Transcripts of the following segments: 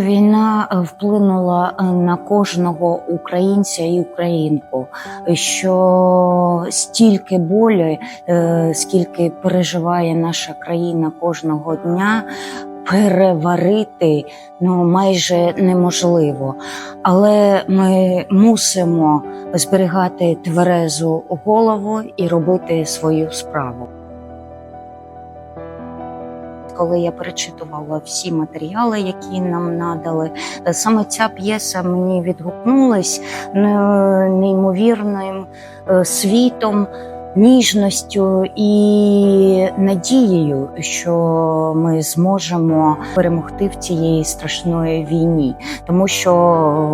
Війна е, вплинула е, на кожного українця і українку, що стільки болі, е, скільки переживає наша країна кожного дня. Переварити ну майже неможливо, але ми мусимо зберігати тверезу голову і робити свою справу. Коли я перечитувала всі матеріали, які нам надали, е, саме ця п'єса мені відгукнулась е, неймовірним е, світом, ніжністю і надією, що ми зможемо перемогти в цієї страшної війні, тому що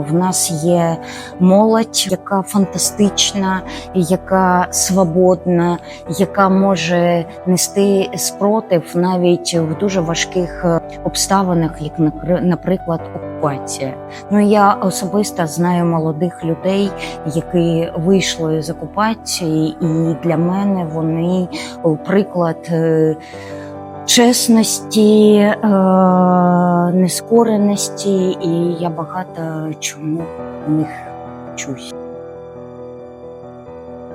в нас є молодь, яка фантастична, яка свободна, яка може нести спротив навіть в дуже важких е, обставинах, як наприклад, окупація. Ну я особисто знаю молодих людей, які вийшли з окупації, і для мене вони приклад. е, Чесності, е, нескореності, і я багато чому в них вчусь.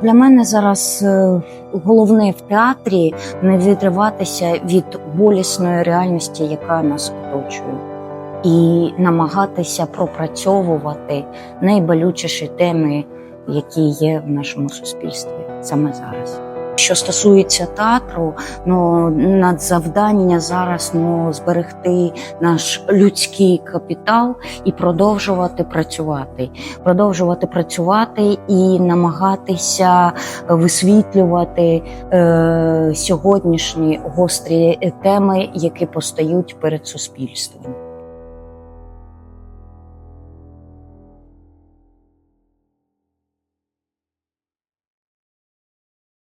Для мене зараз е, головне в театрі не відриватися від болісної реальності, яка нас оточує, і намагатися пропрацьовувати найболючіші теми, які є в нашому суспільстві саме зараз. Що стосується театру, ну надзавдання зараз ну зберегти наш людський капітал і продовжувати працювати, продовжувати працювати і намагатися висвітлювати е, сьогоднішні гострі теми, які постають перед суспільством.